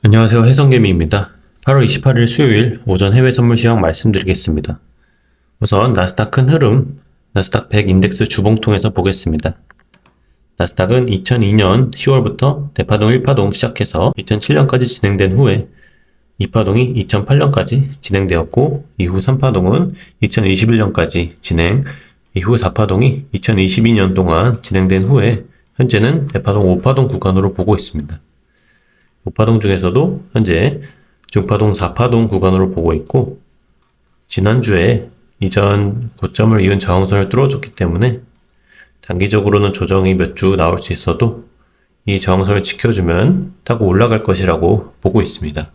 안녕하세요. 해성개미입니다. 8월 28일 수요일 오전 해외 선물 시황 말씀드리겠습니다. 우선 나스닥 큰 흐름, 나스닥 100 인덱스 주봉통에서 보겠습니다. 나스닥은 2002년 10월부터 대파동 1파동 시작해서 2007년까지 진행된 후에 2파동이 2008년까지 진행되었고 이후 3파동은 2021년까지 진행, 이후 4파동이 2022년 동안 진행된 후에 현재는 대파동 5파동 구간으로 보고 있습니다. 5파동 중에서도 현재 중파동 4파동 구간으로 보고 있고 지난주에 이전 고점을 이은 저항선을 뚫어줬기 때문에 단기적으로는 조정이 몇 주 나올 수 있어도 이 저항선을 지켜주면 타고 올라갈 것이라고 보고 있습니다.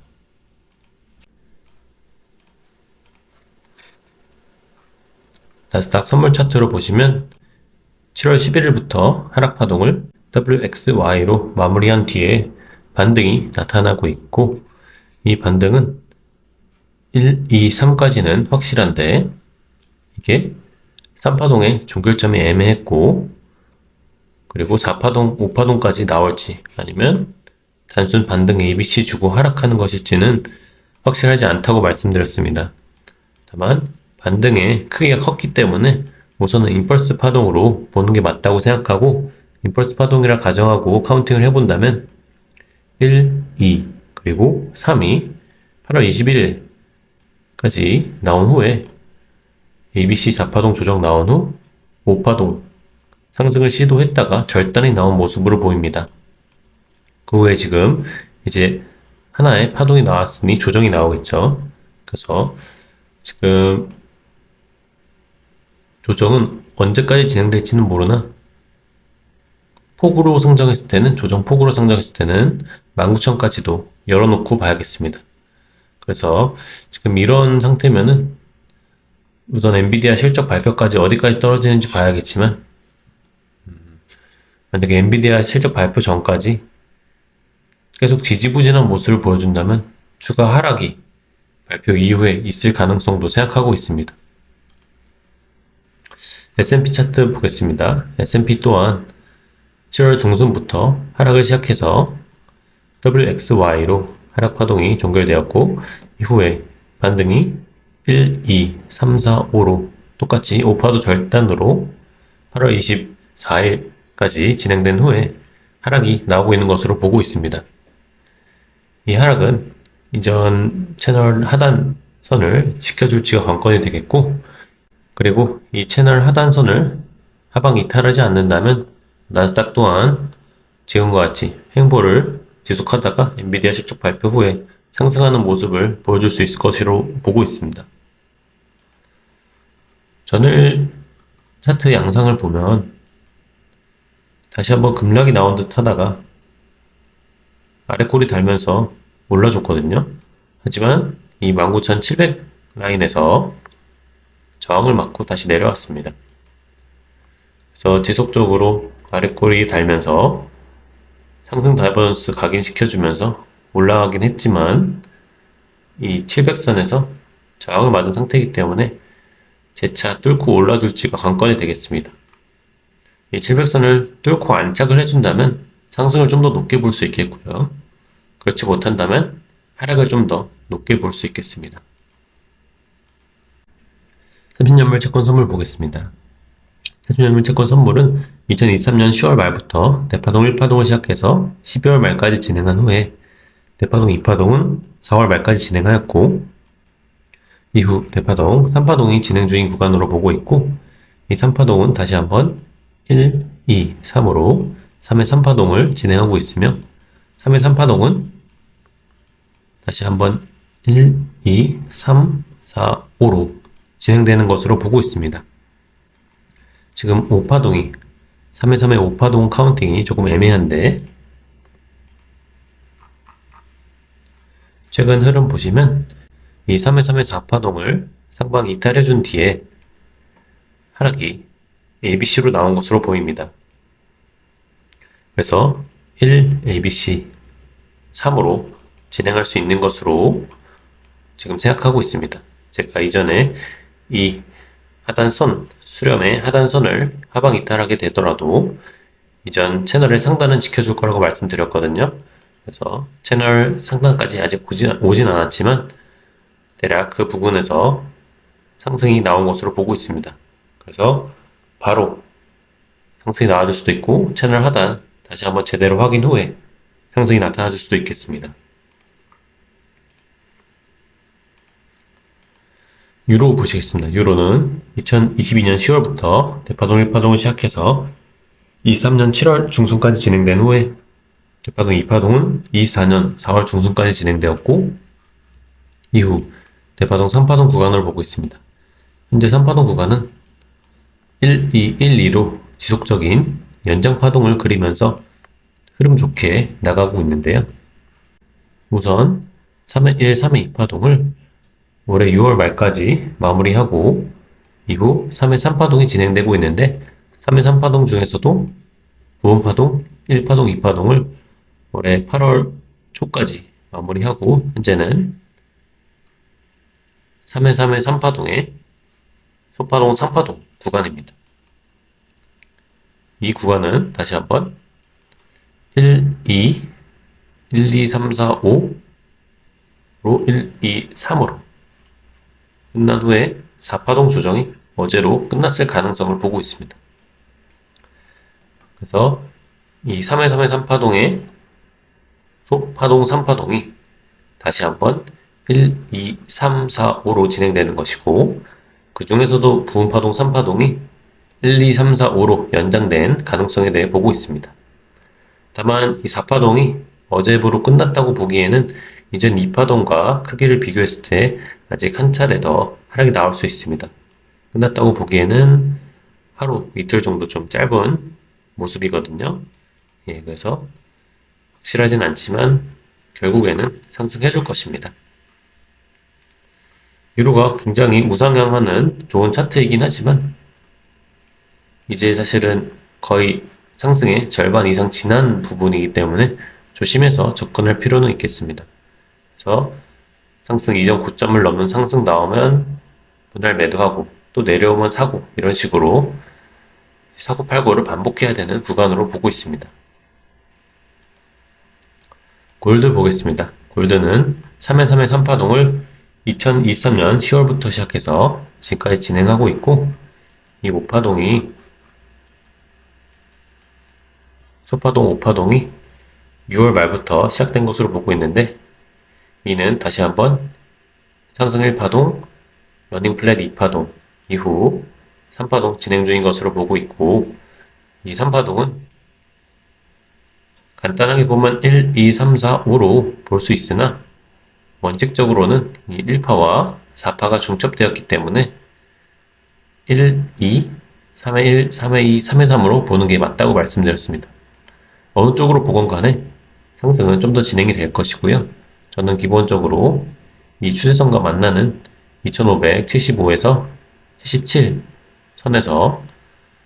나스닥 선물 차트로 보시면 7월 11일부터 하락 파동을 WXY로 마무리한 뒤에 반등이 나타나고 있고 이 반등은 1, 2, 3까지는 확실한데 이게 3파동의 종결점이 애매했고 그리고 4파동, 5파동까지 나올지 아니면 단순 반등 ABC 주고 하락하는 것일지는 확실하지 않다고 말씀드렸습니다. 다만 반등의 크기가 컸기 때문에 우선은 임펄스 파동으로 보는 게 맞다고 생각하고 임펄스 파동이라 가정하고 카운팅을 해본다면 1, 2, 그리고 3이 8월 21일까지 나온 후에 ABC 4파동 조정 나온 후 5파동 상승을 시도했다가 절단이 나온 모습으로 보입니다. 그 후에 지금 이제 하나의 파동이 나왔으니 조정이 나오겠죠. 그래서 지금 조정은 언제까지 진행될지는 모르나 폭으로 성장했을 때는 조정 폭으로 성장했을 때는 19,000까지도 열어놓고 봐야겠습니다. 그래서 지금 이런 상태면은 우선 엔비디아 실적 발표까지 어디까지 떨어지는지 봐야겠지만 음, 만약에 엔비디아 실적 발표 전까지 계속 지지부진한 모습을 보여준다면 추가 하락이 발표 이후에 있을 가능성도 생각하고 있습니다. S&P 차트 보겠습니다. S&P 또한 7월 중순부터 하락을 시작해서 WXY로 하락 파동이 종결되었고 이후에 반등이 1, 2, 3, 4, 5로 똑같이 5파도 절단으로 8월 24일까지 진행된 후에 하락이 나오고 있는 것으로 보고 있습니다. 이 하락은 이전 채널 하단 선을 지켜줄지가 관건이 되겠고 그리고 이 채널 하단선을 하방 이탈하지 않는다면 나스닥 또한 지금과 같이 행보를 지속하다가 엔비디아 실적 발표 후에 상승하는 모습을 보여줄 수 있을 것으로 보고 있습니다. 전일 차트 양상을 보면 다시 한번 급락이 나온 듯 하다가 아래 꼬리 달면서 올라줬거든요. 하지만 이 19,700 라인에서 저항을 맞고 다시 내려왔습니다. 그래서 지속적으로 아래 꼬리 달면서 상승 다이버전스 각인시켜주면서 올라가긴 했지만 이 700선에서 저항을 맞은 상태이기 때문에 재차 뚫고 올라줄지가 관건이 되겠습니다. 이 700선을 뚫고 안착을 해준다면 상승을 좀 더 높게 볼 수 있겠고요. 그렇지 못한다면 하락을 좀 더 높게 볼 수 있겠습니다. 30년물 채권 선물 보겠습니다. 30년물 채권 선물은 2023년 10월 말부터 대파동 1파동을 시작해서 12월 말까지 진행한 후에 대파동 2파동은 4월 말까지 진행하였고 이후 대파동 3파동이 진행 중인 구간으로 보고 있고 이 3파동은 다시 한번 1, 2, 3으로 3의 3파동을 진행하고 있으며 3의 3파동은 다시 한번 1, 2, 3, 4, 5로 진행되는 것으로 보고 있습니다. 지금 5파동이 3의 3의 5파동 카운팅이 조금 애매한데 최근 흐름 보시면 이 3의 3의 4파동을 상방 이탈해 준 뒤에 하락이 ABC로 나온 것으로 보입니다. 그래서 1 ABC 3으로 진행할 수 있는 것으로 지금 생각하고 있습니다. 제가 이전에 이 하단선, 수렴의 하단선을 하방 이탈하게 되더라도 이전 채널의 상단은 지켜줄 거라고 말씀드렸거든요. 그래서 채널 상단까지 아직 오진, 오진 않았지만 대략 그 부분에서 상승이 나온 것으로 보고 있습니다. 그래서 바로 상승이 나와줄 수도 있고 채널 하단 다시 한번 제대로 확인 후에 상승이 나타나줄 수도 있겠습니다. 유로 보시겠습니다. 유로는 2022년 10월부터 대파동 1파동을 시작해서 23년 7월 중순까지 진행된 후에 대파동 2파동은 24년 4월 중순까지 진행되었고 이후 대파동 3파동 구간을 보고 있습니다. 현재 3파동 구간은 1, 2, 1, 2로 지속적인 연장 파동을 그리면서 흐름 좋게 나가고 있는데요. 우선 3회 1, 3회 2 파동을 올해 6월 말까지 마무리하고 이후 3회 3파동이 진행되고 있는데 3회 3파동 중에서도 9번 파동, 1파동, 2파동을 올해 8월 초까지 마무리하고 현재는 3회 3회 3파동의 소파동 3파동 구간입니다. 이 구간은 다시 한번 1, 2, 1, 2, 3, 4, 5로 1, 2, 3으로 끝난 후에 4파동 조정이 어제로 끝났을 가능성을 보고 있습니다. 그래서 이 3회 3회 3파동의 소파동 3파동이 다시 한번 1, 2, 3, 4, 5로 진행되는 것이고 그 중에서도 부분파동 3파동이 1, 2, 3, 4, 5로 연장된 가능성에 대해 보고 있습니다. 다만 이 4파동이 어제부로 끝났다고 보기에는 이전 2파동과 크기를 비교했을 때 아직 한 차례 더 하락이 나올 수 있습니다. 끝났다고 보기에는 하루, 이틀 정도 좀 짧은 모습이거든요. 예, 그래서 확실하진 않지만 결국에는 상승해 줄 것입니다. 유로가 굉장히 우상향하는 좋은 차트이긴 하지만 이제 사실은 거의 상승의 절반 이상 지난 부분이기 때문에 조심해서 접근할 필요는 있겠습니다. 그래서 상승 이전 고점을 넘는 상승 나오면 분할 매도하고 또 내려오면 사고 이런 식으로 사고 팔고를 반복해야 되는 구간으로 보고 있습니다. 골드 보겠습니다. 골드는 3회 3회 3파동을 2023년 10월부터 시작해서 지금까지 진행하고 있고 이 5파동이 소파동 5파동이 6월 말부터 시작된 것으로 보고 있는데 이는 다시 한번 상승 1파동, 러닝 플랫 2파동 이후 3파동 진행 중인 것으로 보고 있고 이 3파동은 간단하게 보면 1, 2, 3, 4, 5로 볼 수 있으나 원칙적으로는 이 1파와 4파가 중첩되었기 때문에 1, 2, 3의 1, 3의 2, 3의 3으로 보는 게 맞다고 말씀드렸습니다. 어느 쪽으로 보건 간에 상승은 좀 더 진행이 될 것이고요. 저는 기본적으로 이 추세선과 만나는 2575에서 77 선에서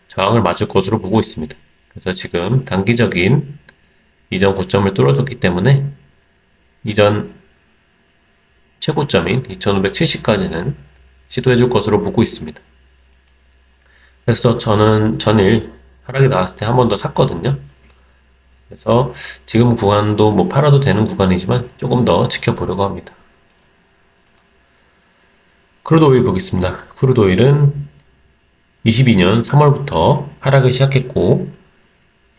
저항을 맞을 것으로 보고 있습니다. 그래서 지금 단기적인 이전 고점을 뚫어줬기 때문에 이전 최고점인 2570까지는 시도해 줄 것으로 보고 있습니다. 그래서 저는 전일 하락이 나왔을 때 한 번 더 샀거든요. 그래서 지금 구간도 뭐 팔아도 되는 구간이지만 조금 더 지켜보려고 합니다. 크루드 오일 보겠습니다. 크루드 오일은 22년 3월부터 하락을 시작했고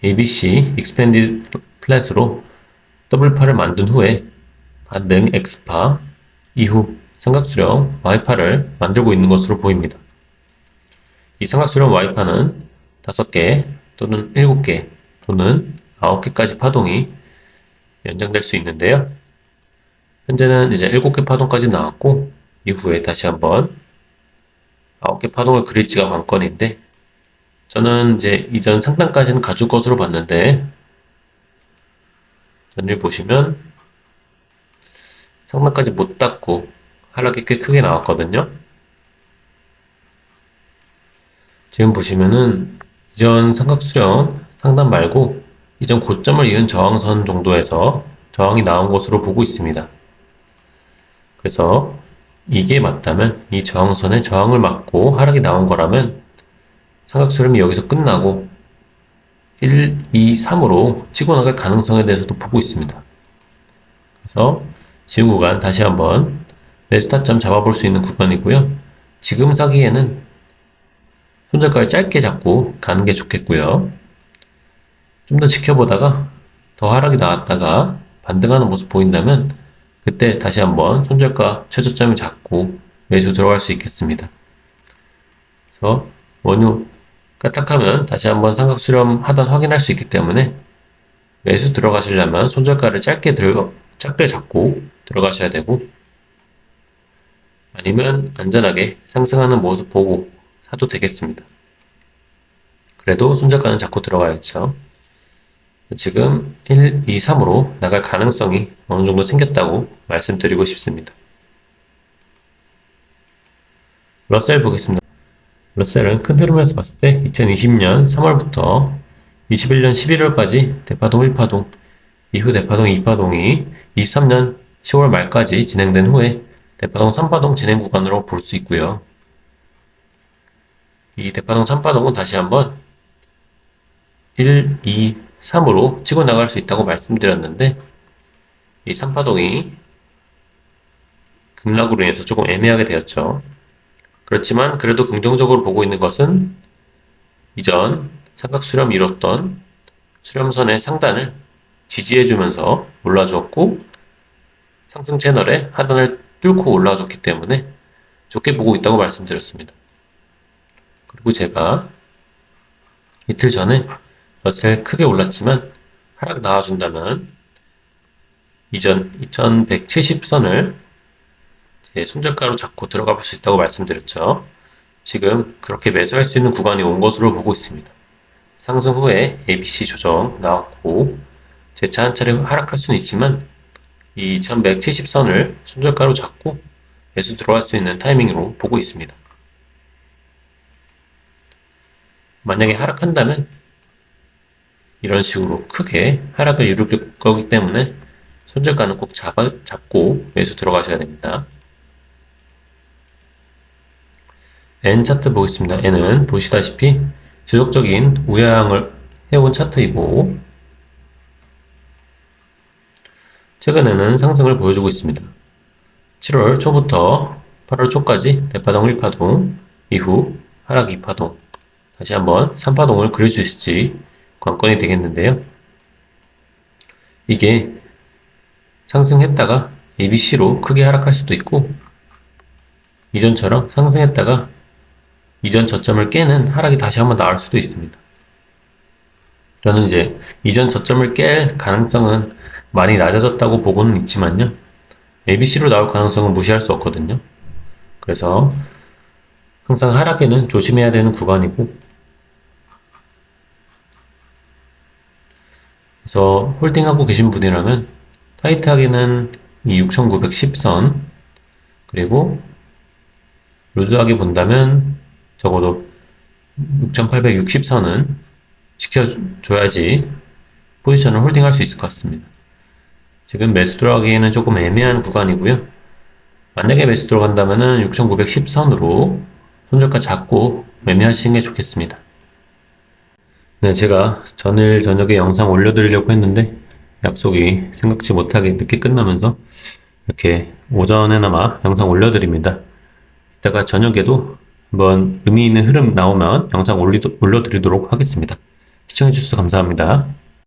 ABC 익스펜디드 플랫으로 더블파를 만든 후에 반등 X파 이후 삼각수렴 Y파를 만들고 있는 것으로 보입니다. 이 삼각수렴 Y파는 5개 또는 7개 또는 9개까지 파동이 연장될 수 있는데요. 현재는 이제 7개 파동까지 나왔고 이후에 다시 한번 9개 파동을 그릴지가 관건인데 저는 이제 이전 상단까지는 가줄 것으로 봤는데 전일 보시면 상단까지 못 닿고 하락이 꽤 크게 나왔거든요. 지금 보시면은 이전 삼각수렴 상단 말고 이전 고점을 이은 저항선 정도에서 저항이 나온 것으로 보고 있습니다. 그래서 이게 맞다면 이 저항선에 저항을 맞고 하락이 나온 거라면 삼각수렴이 여기서 끝나고 1, 2, 3으로 치고 나갈 가능성에 대해서도 보고 있습니다. 그래서 지금 구간 다시 한번 매수 타점 잡아볼 수 있는 구간이고요. 지금 사기에는 손절가를 짧게 잡고 가는 게 좋겠고요. 좀 더 지켜보다가 더 하락이 나왔다가 반등하는 모습 보인다면 그때 다시 한번 손절가 최저점을 잡고 매수 들어갈 수 있겠습니다. 그래서 원유 까딱하면 다시 한번 삼각 수렴하던 확인할 수 있기 때문에 매수 들어가시려면 손절가를 짧게 들어 짧게 잡고 들어가셔야 되고 아니면 안전하게 상승하는 모습 보고 사도 되겠습니다. 그래도 손절가는 잡고 들어가야죠. 지금 1, 2, 3으로 나갈 가능성이 어느 정도 생겼다고 말씀드리고 싶습니다. 러셀 보겠습니다. 러셀은 큰 흐름에서 봤을 때 2020년 3월부터 21년 11월까지 대파동 1파동, 이후 대파동 2파동이 23년 10월 말까지 진행된 후에 대파동 3파동 진행 구간으로 볼 수 있고요. 이 대파동 3파동은 다시 한번 1, 2, 3으로 치고 나갈 수 있다고 말씀드렸는데 이 3파동이 급락으로 인해서 조금 애매하게 되었죠. 그렇지만 그래도 긍정적으로 보고 있는 것은 이전 삼각 수렴 이뤘던 수렴선의 상단을 지지해주면서 올라주었고 상승 채널의 하단을 뚫고 올라줬기 때문에 좋게 보고 있다고 말씀드렸습니다. 그리고 제가 이틀 전에 러셀 크게 올랐지만 하락 나와준다면 이전 2170선을 제 손절가로 잡고 들어가 볼 수 있다고 말씀드렸죠. 지금 그렇게 매수할 수 있는 구간이 온 것으로 보고 있습니다. 상승 후에 ABC 조정 나왔고 재차 한 차례 하락할 수는 있지만 이 2170선을 손절가로 잡고 매수 들어갈 수 있는 타이밍으로 보고 있습니다. 만약에 하락한다면 이런 식으로 크게 하락을 이룰 거기 때문에 손절가는 꼭 잡아, 잡고 매수 들어가셔야 됩니다. N 차트 보겠습니다. N은 보시다시피 지속적인 우하향을 해온 차트이고 최근에는 상승을 보여주고 있습니다. 7월 초부터 8월 초까지 대파동 1파동 이후 하락 2파동 다시 한번 3파동을 그릴 수 있을지 관건이 되겠는데요. 이게 상승했다가 ABC로 크게 하락할 수도 있고 이전처럼 상승했다가 이전 저점을 깨는 하락이 다시 한번 나올 수도 있습니다. 저는 이제 이전 저점을 깰 가능성은 많이 낮아졌다고 보고는 있지만요. ABC로 나올 가능성은 무시할 수 없거든요. 그래서 항상 하락에는 조심해야 되는 구간이고 그래서 홀딩하고 계신 분이라면 타이트하게는 이 6910선 그리고 루즈하게 본다면 적어도 6860선은 지켜줘야지 포지션을 홀딩할 수 있을 것 같습니다. 지금 매수 들어가기에는 조금 애매한 구간이고요. 만약에 매수 들어간다면 6910선으로 손절가 잡고 매매하시는 게 좋겠습니다. 네, 제가 전일 저녁에 영상 올려드리려고 했는데 약속이 생각지 못하게 늦게 끝나면서 이렇게 오전에나마 영상 올려드립니다. 이따가 저녁에도 한번 의미 있는 흐름 나오면 영상 올리, 올려드리도록 하겠습니다. 시청해주셔서 감사합니다.